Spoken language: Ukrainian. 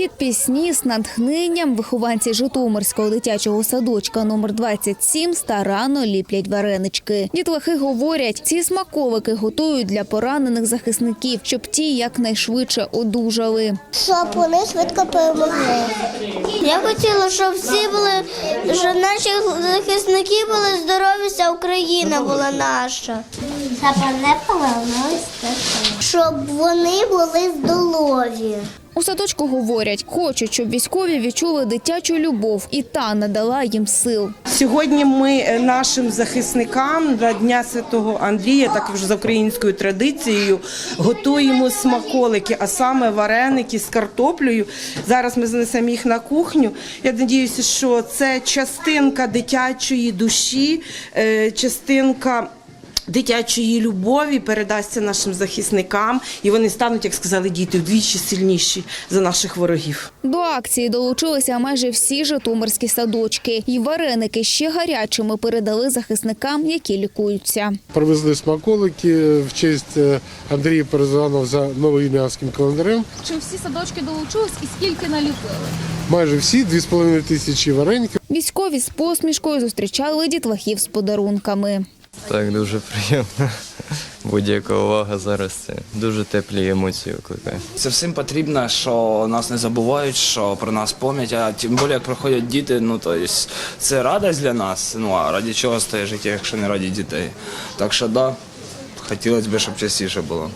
Під пісні з натхненням вихованці Житомирського дитячого садочка номер 27 старанно ліплять варенички. Дітлахи говорять, ці смаковики готують для поранених захисників, щоб ті якнайшвидше одужали. щоб вони швидко перемогли. Я хотіла, щоб всі були, щоб наші захисники були здорові, вся Україна була наша. Вони. Щоб вони були здорові. У садочку говорять, хочуть, щоб військові відчули дитячу любов, і та надала їм сил. Сьогодні ми е, нашим захисникам на Дня Святого Андрія, також за українською традицією, готуємо смаколики, а саме вареники з картоплею. Зараз ми занесемо їх на кухню. Я сподіваюся, що це частинка дитячої душі, е, частинка. Дитячої любові передасться нашим захисникам, і вони стануть, як сказали діти, вдвічі сильніші за наших ворогів. До акції долучилися майже всі житомирські садочки. І вареники ще гарячими передали захисникам, які лікуються. Привезли смаколики в честь е, Андрія Перезанова за новоім'янським календарем. Чи всі садочки долучились і скільки наліпили? Майже всі 2,5 тисячі вареників. Військові з посмішкою зустрічали дітлахів з подарунками. Так, дуже приємно. Будь-яка увага зараз це дуже теплі емоції викликає. Це всім потрібно, що нас не забувають, що про нас пам'ять, а тим більше як приходять діти, ну то це радість для нас. Ну а раді чого стає життя, якщо не раді дітей. Так що да, хотілося б, щоб частіше було.